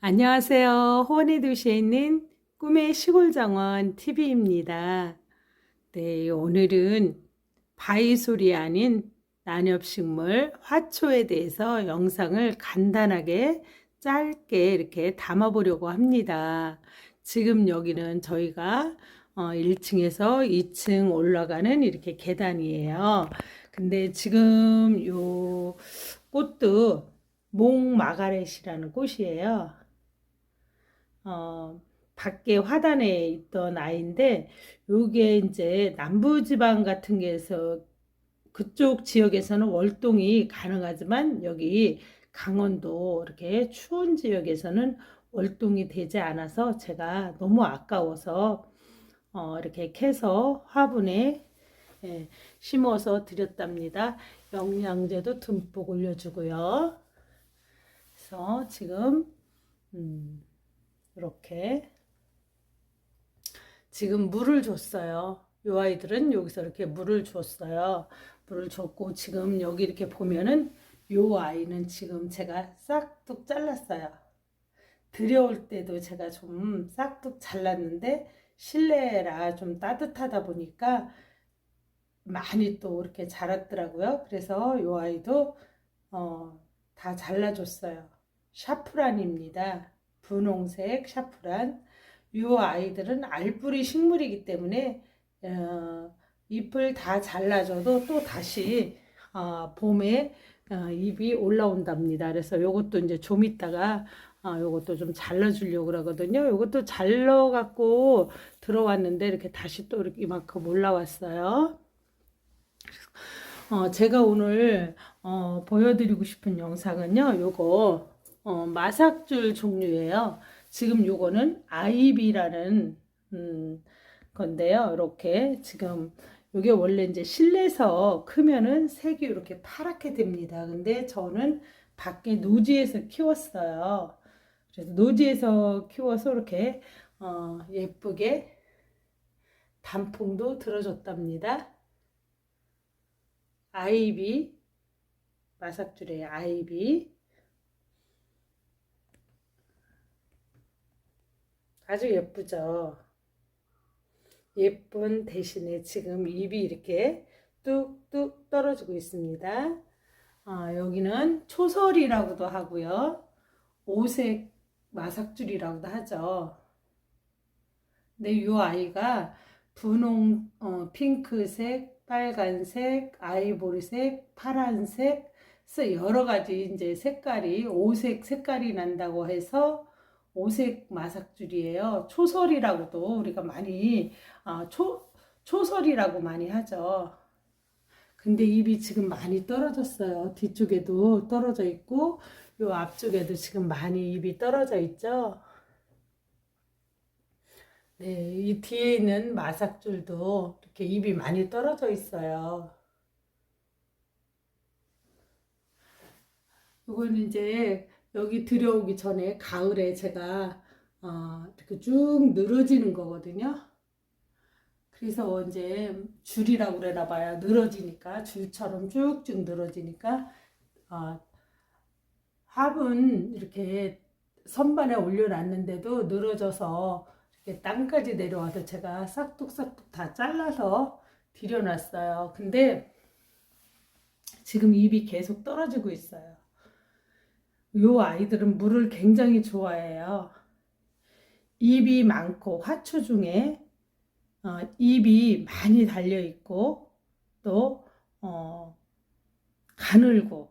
안녕하세요. 호원의 도시에 있는 꿈의 시골 정원 TV입니다. 네, 오늘은 바이솔이 아닌 난엽식물 화초에 대해서 영상을 간단하게 짧게 이렇게 담아보려고 합니다. 지금 여기는 저희가 어, 1층에서 2층 올라가는 이렇게 계단이에요. 근데 지금 요 꽃도 몽마가렛이라는 꽃이에요. 어, 밖에 화단에 있던 아이인데 요게 이제 남부 지방 같은 게서 그쪽 지역에서는 월동이 가능하지만 여기 강원도 이렇게 추운 지역에서는 월동이 되지 않아서 제가 너무 아까워서 어, 이렇게 캐서 화분에 예, 심어서 드렸답니다. 영양제도 듬뿍 올려주고요. 그래서 지금 음, 이렇게 지금 물을 줬어요. 요 아이들은 여기서 이렇게 물을 줬어요. 물을 줬고 지금 여기 이렇게 보면은 요 아이는 지금 제가 싹둑 잘랐어요. 들여올 때도 제가 좀 싹둑 잘랐는데 실내라 좀 따뜻하다 보니까 많이 또 이렇게 자랐더라고요. 그래서 요 아이도 어, 다 잘라줬어요. 샤프란입니다. 분홍색 샤프란. 이 아이들은 알뿌리 식물이기 때문에 어, 잎을 다 잘라줘도 또 다시 어, 봄에 어, 잎이 올라온답니다. 그래서 요것도 이제 좀 있다가 어, 요것도 좀 잘라주려고 그러거든요. 요것도 잘라갖고 들어왔는데 이렇게 다시 또 이렇게 이만큼 올라왔어요. 어, 제가 오늘 어, 보여드리고 싶은 영상은요. 요거 어, 마삭줄 종류예요. 지금 요거는 아이비라는 음, 건데요. 이렇게 지금 요게 원래 이제 실내에서 크면은 색이 이렇게 파랗게 됩니다. 근데 저는 밖에 노지에서 키웠어요. 그래서 노지에서 키워서 이렇게 어, 예쁘게 단풍도 들어줬답니다. 아이비 마삭줄의 아이비 아주 예쁘죠. 예쁜 대신에 지금 잎이 이렇게 뚝뚝 떨어지고 있습니다. 아, 여기는 초설이라고도 하고요. 오색 마삭줄이라고도 하죠. 근데 이 아이가 분홍, 어, 핑크색, 빨간색, 아이보리색, 파란색, 여러 가지 이제 색깔이 오색 색깔이 난다고 해서 오색 마삭줄이에요. 초설이라고도 우리가 많이 아, 초 초설이라고 많이 하죠. 근데 잎이 지금 많이 떨어졌어요. 뒤쪽에도 떨어져 있고 요 앞쪽에도 지금 많이 잎이 떨어져 있죠. 네, 이 뒤에 있는 마삭줄도 이렇게 잎이 많이 떨어져 있어요. 이거는 이제 여기 들여오기 전에 가을에 제가 어, 이렇게 쭉 늘어지는 거거든요. 그래서 이제 줄이라고 그러나 봐요. 늘어지니까 줄처럼 쭉쭉 늘어지니까 어, 화분 이렇게 선반에 올려놨는데도 늘어져서 이렇게 땅까지 내려와서 제가 싹둑싹둑 다 잘라서 들여놨어요. 근데 지금 잎이 계속 떨어지고 있어요. 요 아이들은 물을 굉장히 좋아해요. 잎이 많고 화초 중에 어, 잎이 많이 달려 있고 또 어, 가늘고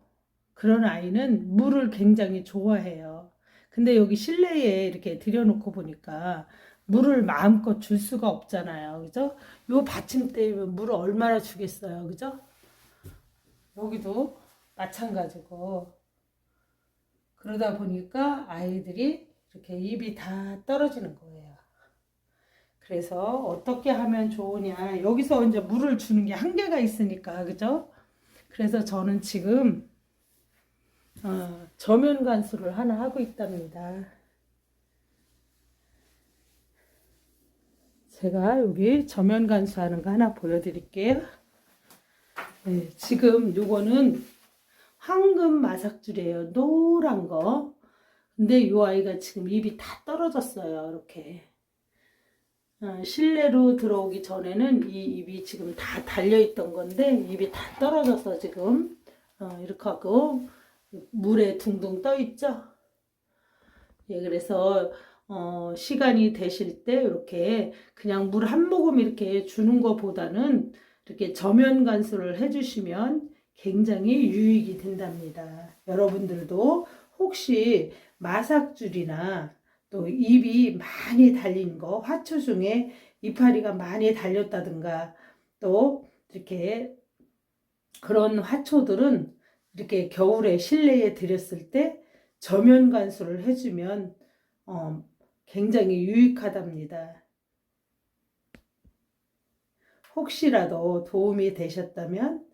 그런 아이는 물을 굉장히 좋아해요. 근데 여기 실내에 이렇게 들여놓고 보니까 물을 마음껏 줄 수가 없잖아요. 그죠? 요 받침대에 물을 얼마나 주겠어요. 그죠? 여기도 마찬가지고 그러다 보니까 아이들이 이렇게 입이 다 떨어지는 거예요. 그래서 어떻게 하면 좋으냐. 여기서 이제 물을 주는 게 한계가 있으니까, 그죠? 그래서 저는 지금, 어, 저면 관수를 하나 하고 있답니다. 제가 여기 저면 관수하는 거 하나 보여드릴게요. 네, 지금 요거는 황금 마삭줄이에요. 노란 거. 근데 이 아이가 지금 입이 다 떨어졌어요. 이렇게. 어, 실내로 들어오기 전에는 이 입이 지금 다 달려있던 건데 입이 다 떨어져서 지금 어, 이렇게 하고 물에 둥둥 떠 있죠. 예, 그래서 어, 시간이 되실 때 이렇게 그냥 물 한 모금 이렇게 주는 것보다는 이렇게 저면 간수를 해주시면 굉장히 유익이 된답니다. 여러분들도 혹시 마삭줄이나 또 입이 많이 달린 거, 화초 중에 이파리가 많이 달렸다든가 또 이렇게 그런 화초들은 이렇게 겨울에 실내에 들였을 때 저면 간수를 해주면 어, 굉장히 유익하답니다. 혹시라도 도움이 되셨다면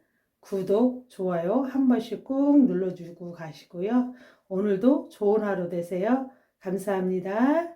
구독, 좋아요 한 번씩 꾹 눌러주고 가시고요. 오늘도 좋은 하루 되세요. 감사합니다.